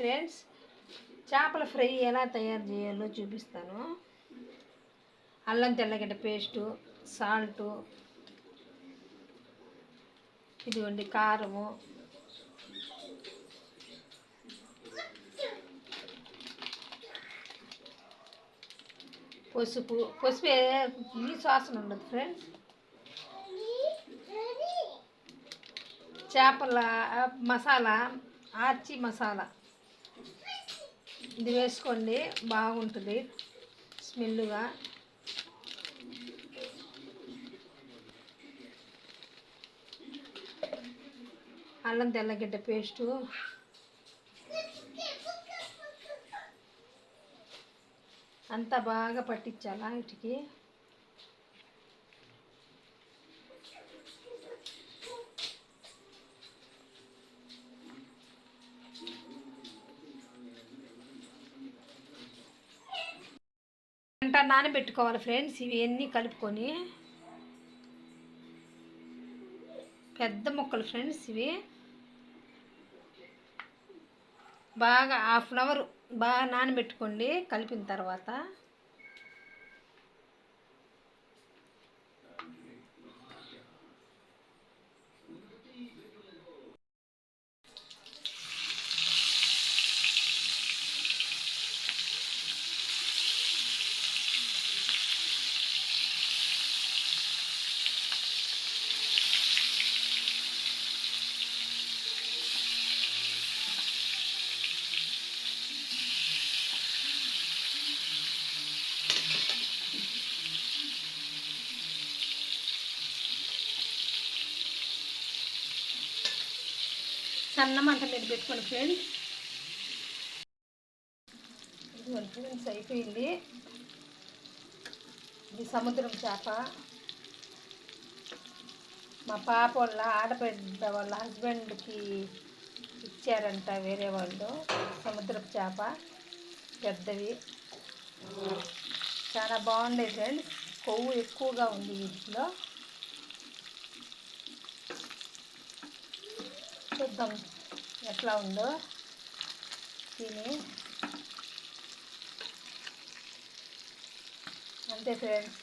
Friends చేపల fry ఎలా తయారు చేయాలో చూపిస్తాను. అల్లం తెల్లగడ్డ పేస్టు సాల్టు ఇదిగోండి కారము. పసుపు పసుపు ఈ వాసన ఉండదు ఫ్రెండ్స్ చేపల మసాలా ఆర్చి మసాలా. ఇది వేసుకోండి. బాగుంటుంది. స్మెల్గా అల్లం తెల్లగడ్డ పేస్టు. అంతా బాగా పట్టించాలా వీటికి? గంట నానబెట్టుకోవాలి ఫ్రెండ్స్. ఇవి అన్నీ కలుపుకొని. పెద్ద ముక్కలు ఫ్రెండ్స్ ఇవి. బాగా హాఫ్ అన్ అవర్ బాగా నానబెట్టుకోండి. కలిపిన తర్వాత. సన్న మంట మీద పెట్టుకోండి ఫ్రెండ్స్. ఫ్రెండ్స్ అయిపోయింది. ఇది సముద్రం చేప. మా పాప వాళ్ళ ఆడబిడ్డ వాళ్ళ హస్బెండ్కి ఇచ్చారంట వేరే వాళ్ళు. సముద్రపు చేప పెద్దవి. చాలా బాగుండే ఫ్రెండ్స్. కొవ్వు ఎక్కువగా ఉంది వీటిలో చూద్దాం ఎట్లా ఉందో. తిని. అంతే ఫ్రెండ్స్